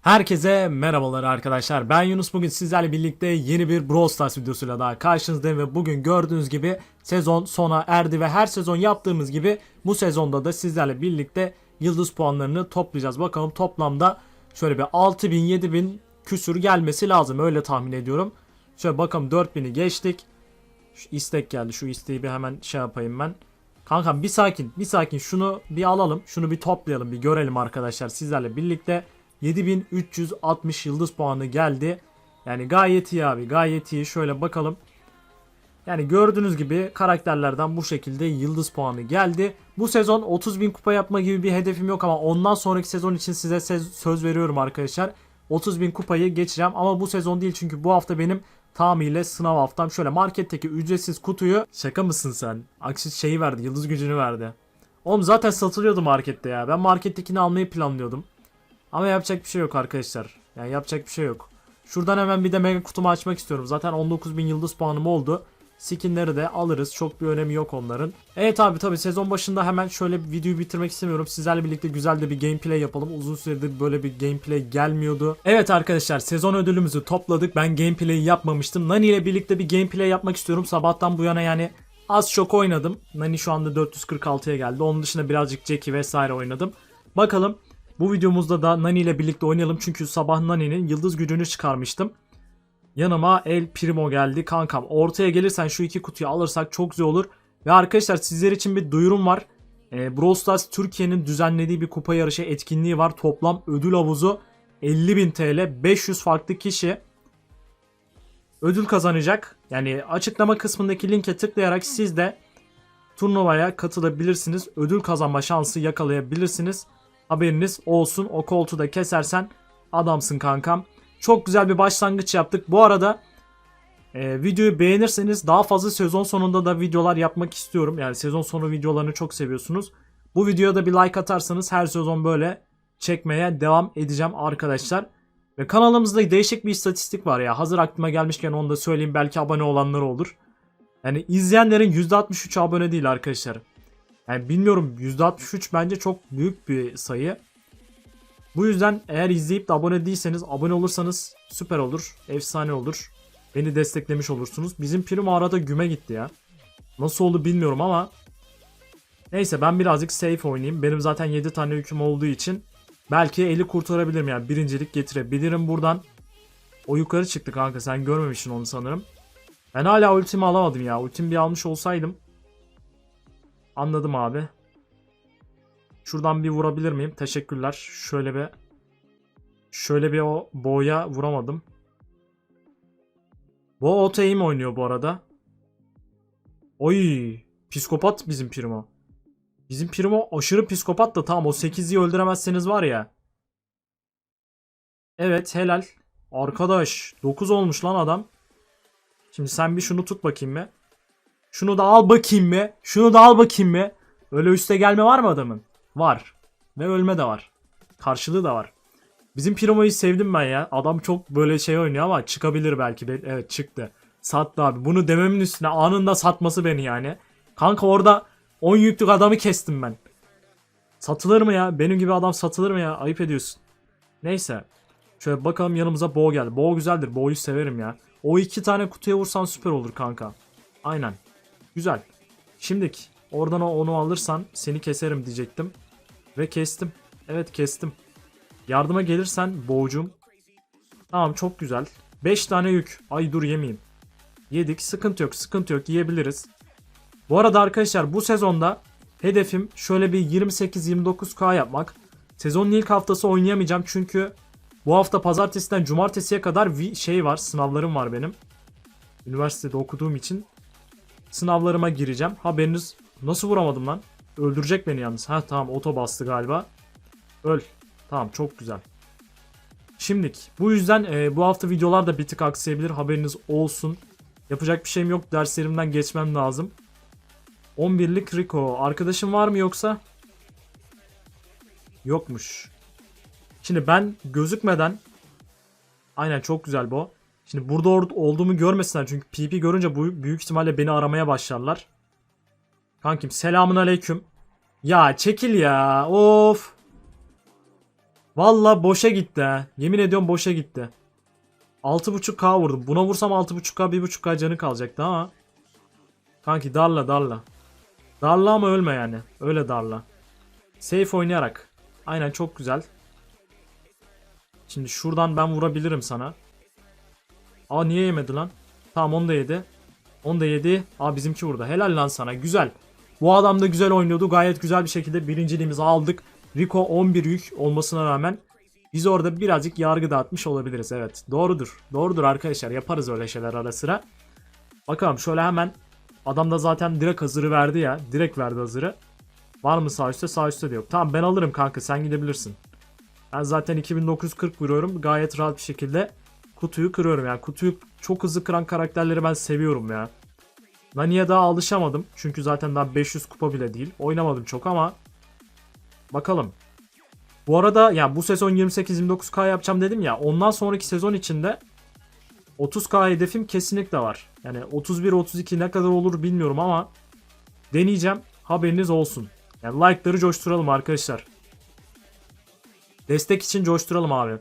Herkese merhabalar arkadaşlar. Ben Yunus. Bugün sizlerle birlikte yeni bir Brawl Stars videosuyla daha karşınızdayım ve bugün gördüğünüz gibi sezon sona erdi ve her sezon yaptığımız gibi bu sezonda da sizlerle birlikte yıldız puanlarını toplayacağız. Bakalım toplamda şöyle bir 6000 7000 küsür gelmesi lazım öyle tahmin ediyorum. Şöyle bakalım 4000'i geçtik. Şu istek geldi. Şu isteği bir hemen şey yapayım ben. Kankam bir sakin bir sakin şunu bir alalım. Şunu bir toplayalım bir görelim arkadaşlar sizlerle birlikte. 7360 yıldız puanı geldi. Yani gayet iyi abi gayet iyi. Şöyle bakalım. Yani gördüğünüz gibi karakterlerden bu şekilde yıldız puanı geldi. Bu sezon 30.000 kupa yapma gibi bir hedefim yok ama ondan sonraki sezon için size söz veriyorum arkadaşlar. 30.000 kupayı geçeceğim ama bu sezon değil çünkü bu hafta benim tamamıyla sınav haftam. Şöyle marketteki ücretsiz kutuyu şaka mısın sen? Aksi şeyi verdi yıldız gücünü verdi. Oğlum zaten satılıyordu markette ya. Ben markettekini almayı planlıyordum. Ama yapacak bir şey yok arkadaşlar. Yani yapacak bir şey yok. Şuradan hemen bir de mega kutumu açmak istiyorum. Zaten 19.000 yıldız puanım oldu. Skinleri de alırız. Çok bir önemi yok onların. Evet abi tabi sezon başında hemen şöyle bir videoyu bitirmek istemiyorum. Sizlerle birlikte güzel de bir gameplay yapalım. Uzun süredir böyle bir gameplay gelmiyordu. Evet arkadaşlar sezon ödülümüzü topladık. Ben gameplay yapmamıştım. Nani ile birlikte bir gameplay yapmak istiyorum. Sabahtan bu yana yani az çok oynadım. Nani şu anda 446'ya geldi. Onun dışında birazcık Jackie vesaire oynadım. Bakalım bu videomuzda da Nani ile birlikte oynayalım çünkü sabah Nani'nin yıldız gücünü çıkarmıştım. Yanıma El Primo geldi kankam. Ortaya gelirsen şu iki kutuyu alırsak çok güzel olur. Ve arkadaşlar sizler için bir duyurum var. E, Brawl Stars Türkiye'nin düzenlediği bir kupa yarışı etkinliği var. Toplam ödül havuzu 50.000 TL. 500 farklı kişi ödül kazanacak. Yani açıklama kısmındaki linke tıklayarak siz de turnuvaya katılabilirsiniz. Ödül kazanma şansı yakalayabilirsiniz. Haberiniz olsun. O koltuğu da kesersen adamsın kankam. Çok güzel bir başlangıç yaptık. Bu arada e, videoyu beğenirseniz daha fazla sezon sonunda da videolar yapmak istiyorum. Yani sezon sonu videolarını çok seviyorsunuz. Bu videoya da bir like atarsanız her sezon böyle çekmeye devam edeceğim arkadaşlar. Ve kanalımızda değişik bir istatistik var ya. Hazır aklıma gelmişken onu da söyleyeyim. Belki abone olanlar olur. Yani izleyenlerin %63 abone değil arkadaşlar. Yani bilmiyorum %63 bence çok büyük bir sayı. Bu yüzden eğer izleyip de abone değilseniz abone olursanız süper olur. Efsane olur. Beni desteklemiş olursunuz. Bizim prim arada güme gitti ya. Nasıl oldu bilmiyorum ama. Neyse ben birazcık safe oynayayım. Benim zaten 7 tane yüküm olduğu için belki eli kurtarabilirim yani. Birincilik getirebilirim buradan. O yukarı çıktı kanka sen görmemişsin onu sanırım. Ben hala ultimi alamadım ya. Ultimi bir almış olsaydım Anladım abi. Şuradan bir vurabilir miyim? Teşekkürler. Şöyle bir şöyle bir o boya vuramadım. Bu OT'yi mi oynuyor bu arada? Oy, psikopat bizim Primo. Bizim Primo aşırı psikopat da tamam o 8'i öldüremezseniz var ya. Evet helal. Arkadaş 9 olmuş lan adam. Şimdi sen bir şunu tut bakayım mı? Şunu da al bakayım mı? Şunu da al bakayım mı? Öyle üste gelme var mı adamın? Var. Ve ölme de var. Karşılığı da var. Bizim Primo'yu sevdim ben ya. Adam çok böyle şey oynuyor ama çıkabilir belki. Evet çıktı. Sattı abi. Bunu dememin üstüne anında satması beni yani. Kanka orada 10 yüklük adamı kestim ben. Satılır mı ya? Benim gibi adam satılır mı ya? Ayıp ediyorsun. Neyse. Şöyle bakalım yanımıza Bo geldi. Bo güzeldir. Bo'yu severim ya. O iki tane kutuya vursan süper olur kanka. Aynen. Güzel. Şimdik oradan onu alırsan seni keserim diyecektim. Ve kestim. Evet kestim. Yardıma gelirsen boğcum. Tamam çok güzel. 5 tane yük. Ay dur yemeyeyim. Yedik. Sıkıntı yok. Sıkıntı yok. Yiyebiliriz. Bu arada arkadaşlar bu sezonda hedefim şöyle bir 28-29k yapmak. Sezonun ilk haftası oynayamayacağım çünkü bu hafta pazartesiden cumartesiye kadar şey var. Sınavlarım var benim. Üniversitede okuduğum için sınavlarıma gireceğim. Haberiniz nasıl vuramadım lan? Öldürecek beni yalnız. Ha tamam oto bastı galiba. Öl. Tamam çok güzel. Şimdilik bu yüzden e, bu hafta videolar da bir tık aksayabilir. Haberiniz olsun. Yapacak bir şeyim yok. Derslerimden geçmem lazım. 11'lik Rico. Arkadaşım var mı yoksa? Yokmuş. Şimdi ben gözükmeden Aynen çok güzel bu. Şimdi burada olduğumu görmesinler çünkü PP görünce bu büyük ihtimalle beni aramaya başlarlar. Kankim selamun aleyküm. Ya çekil ya. Of. Valla boşa gitti ha. Yemin ediyorum boşa gitti. 6.5k vurdum. Buna vursam 6.5k 1.5k canı kalacaktı ama. Kanki darla darla. Darla ama ölme yani. Öyle darla. Safe oynayarak. Aynen çok güzel. Şimdi şuradan ben vurabilirim sana. Aa niye yemedi lan? Tamam onu da yedi. Onu da yedi. Aa bizimki vurdu. Helal lan sana. Güzel. Bu adam da güzel oynuyordu. Gayet güzel bir şekilde birinciliğimizi aldık. Rico 11 yük olmasına rağmen biz orada birazcık yargı dağıtmış olabiliriz. Evet doğrudur. Doğrudur arkadaşlar. Yaparız öyle şeyler ara sıra. Bakalım şöyle hemen. Adam da zaten direkt hazırı verdi ya. Direkt verdi hazırı. Var mı sağ üstte? Sağ üstte de yok. Tamam ben alırım kanka sen gidebilirsin. Ben zaten 2940 vuruyorum. Gayet rahat bir şekilde kutuyu kırıyorum. Yani kutuyu çok hızlı kıran karakterleri ben seviyorum ya. Nani'ye daha alışamadım. Çünkü zaten daha 500 kupa bile değil. Oynamadım çok ama bakalım. Bu arada ya bu sezon 28-29k yapacağım dedim ya. Ondan sonraki sezon içinde 30k hedefim kesinlikle var. Yani 31-32 ne kadar olur bilmiyorum ama deneyeceğim. Haberiniz olsun. Yani like'ları coşturalım arkadaşlar. Destek için coşturalım abi.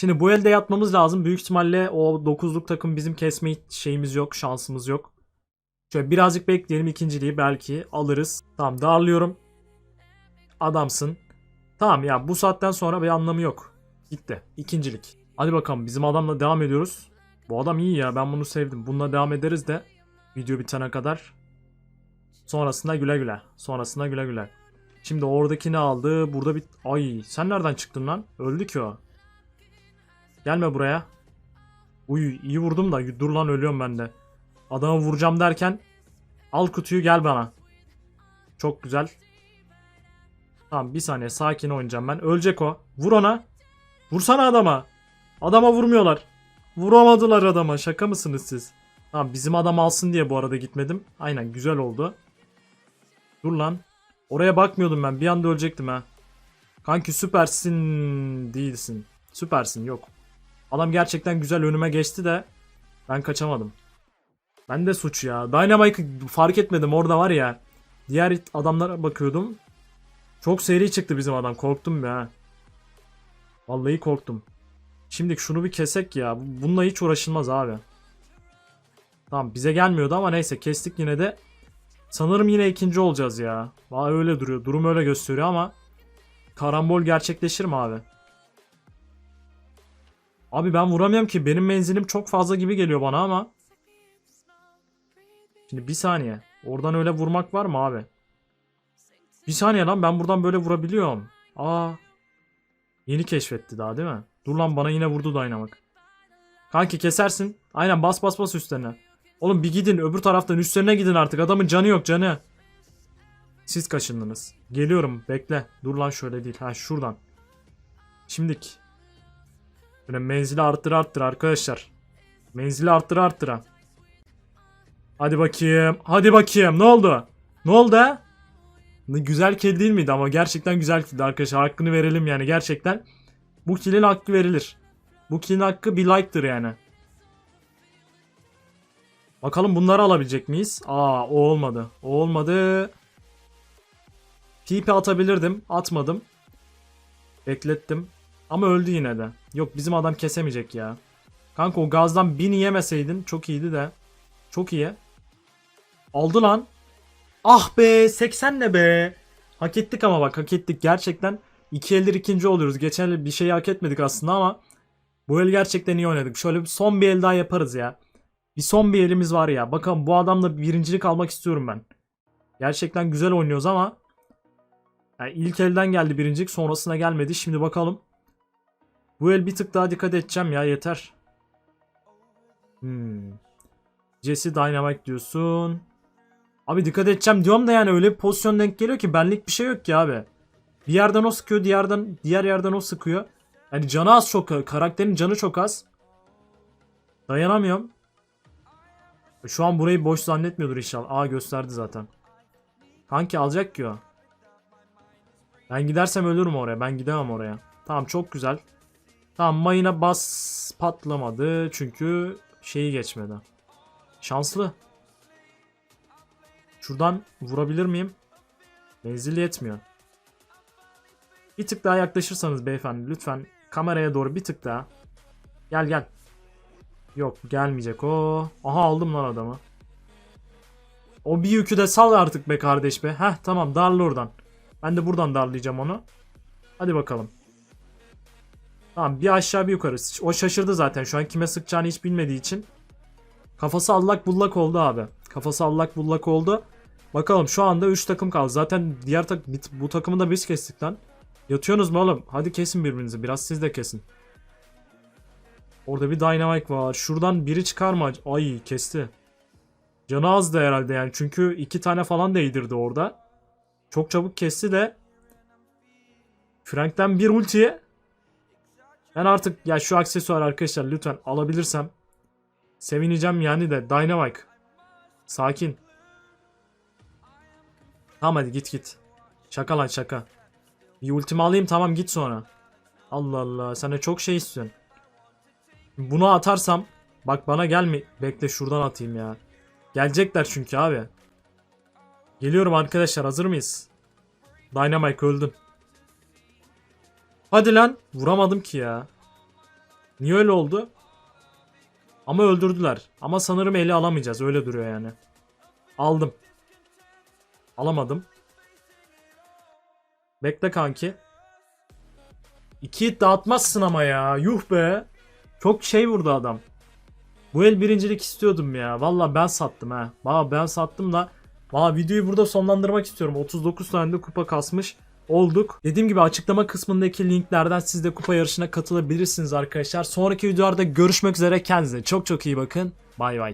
Şimdi bu elde yatmamız lazım. Büyük ihtimalle o 9'luk takım bizim kesme şeyimiz yok, şansımız yok. Şöyle birazcık bekleyelim ikinciliği belki alırız. Tamam darlıyorum. Adamsın. Tamam ya bu saatten sonra bir anlamı yok. Gitti. İkincilik. Hadi bakalım bizim adamla devam ediyoruz. Bu adam iyi ya ben bunu sevdim. Bununla devam ederiz de video bitene kadar. Sonrasında güle güle. Sonrasında güle güle. Şimdi oradakini aldı. Burada bir... Ay sen nereden çıktın lan? Öldü ki o. Gelme buraya. Uy iyi vurdum da dur lan ölüyorum ben de. Adamı vuracağım derken al kutuyu gel bana. Çok güzel. Tamam bir saniye sakin oynayacağım ben. Ölecek o. Vur ona. Vursana adama. Adama vurmuyorlar. Vuramadılar adama. Şaka mısınız siz? Tamam bizim adam alsın diye bu arada gitmedim. Aynen güzel oldu. Dur lan. Oraya bakmıyordum ben. Bir anda ölecektim ha. Kanki süpersin değilsin. Süpersin yok. Adam gerçekten güzel önüme geçti de ben kaçamadım. Ben de suç ya. Dynamite fark etmedim orada var ya. Diğer adamlara bakıyordum. Çok seri çıktı bizim adam. Korktum ha. Vallahi korktum. Şimdi şunu bir kesek ya. Bununla hiç uğraşılmaz abi. Tamam bize gelmiyordu ama neyse kestik yine de. Sanırım yine ikinci olacağız ya. Vay öyle duruyor. Durum öyle gösteriyor ama karambol gerçekleşir mi abi? Abi ben vuramıyorum ki. Benim menzilim çok fazla gibi geliyor bana ama. Şimdi bir saniye. Oradan öyle vurmak var mı abi? Bir saniye lan ben buradan böyle vurabiliyorum. Aa. Yeni keşfetti daha değil mi? Dur lan bana yine vurdu Dynamite. Kanki kesersin. Aynen bas bas bas üstlerine. Oğlum bir gidin öbür taraftan üstlerine gidin artık. Adamın canı yok canı. Siz kaşındınız. Geliyorum bekle. Dur lan şöyle değil. Ha şuradan. Şimdik. Böyle menzili arttır arttır arkadaşlar. Menzili arttır arttıra. Hadi bakayım. Hadi bakayım. Ne oldu? Ne oldu? Ne Güzel kill değil miydi ama gerçekten güzel killdi arkadaşlar. Hakkını verelim yani gerçekten. Bu killin hakkı verilir. Bu killin hakkı bir like'tır yani. Bakalım bunları alabilecek miyiz? Aa o olmadı. O olmadı. TP atabilirdim. Atmadım. Beklettim. Ama öldü yine de. Yok bizim adam kesemeyecek ya. Kanka o gazdan bini yemeseydin çok iyiydi de. Çok iyi. Aldı lan. Ah be 80 ne be. Hak ettik ama bak hak ettik. Gerçekten iki eldir ikinci oluyoruz. Geçen bir şey hak etmedik aslında ama bu el gerçekten iyi oynadık. Şöyle bir son bir el daha yaparız ya. Bir son bir elimiz var ya. Bakalım bu adamla birincilik almak istiyorum ben. Gerçekten güzel oynuyoruz ama yani ilk elden geldi birincilik sonrasına gelmedi. Şimdi bakalım. Bu el bir tık daha dikkat edeceğim ya yeter. Hmm. Jesse Dynamite diyorsun. Abi dikkat edeceğim diyorum da yani öyle bir pozisyon denk geliyor ki benlik bir şey yok ki abi. Bir yerden o sıkıyor, diğer yerden diğer yerden o sıkıyor. Yani canı az çok, karakterin canı çok az. Dayanamıyorum. Şu an burayı boş zannetmiyordur inşallah. Aa gösterdi zaten. Kanki alacak ki o. Ben gidersem ölürüm oraya. Ben gidemem oraya. Tamam çok güzel. Tamam mayına bas patlamadı. Çünkü şeyi geçmedi. Şanslı. Şuradan vurabilir miyim? Menzil yetmiyor. Bir tık daha yaklaşırsanız beyefendi lütfen kameraya doğru bir tık daha. Gel gel. Yok gelmeyecek o. Aha aldım lan adamı. O bir yükü de sal artık be kardeş be. Heh tamam darla oradan. Ben de buradan darlayacağım onu. Hadi bakalım. Tamam bir aşağı bir yukarı. O şaşırdı zaten şu an kime sıkacağını hiç bilmediği için. Kafası allak bullak oldu abi. Kafası allak bullak oldu. Bakalım şu anda 3 takım kaldı. Zaten diğer tak bu takımı da biz kestik lan. Yatıyorsunuz mu oğlum? Hadi kesin birbirinizi. Biraz siz de kesin. Orada bir Dynamite var. Şuradan biri çıkar mı? Ay kesti. Canı azdı herhalde yani. Çünkü iki tane falan değdirdi orada. Çok çabuk kesti de. Frank'ten bir ultiye. Ben artık ya şu aksesuar arkadaşlar lütfen alabilirsem. Sevineceğim yani de. Dynamite. Sakin. Tamam hadi git git. Şaka lan şaka. Bir ultimi alayım tamam git sonra. Allah Allah de çok şey istiyorsun. Bunu atarsam bak bana gelme. Bekle şuradan atayım ya. Gelecekler çünkü abi. Geliyorum arkadaşlar hazır mıyız? Dynamite öldün. Hadi lan. Vuramadım ki ya. Niye öyle oldu? Ama öldürdüler. Ama sanırım eli alamayacağız. Öyle duruyor yani. Aldım. Alamadım. Bekle kanki. İki hit dağıtmazsın ama ya. Yuh be. Çok şey vurdu adam. Bu el birincilik istiyordum ya. Valla ben sattım ha. Valla ben sattım da. Valla videoyu burada sonlandırmak istiyorum. 39 tane de kupa kasmış olduk. Dediğim gibi açıklama kısmındaki linklerden siz de kupa yarışına katılabilirsiniz arkadaşlar. Sonraki videolarda görüşmek üzere. Kendinize çok çok iyi bakın. Bay bay.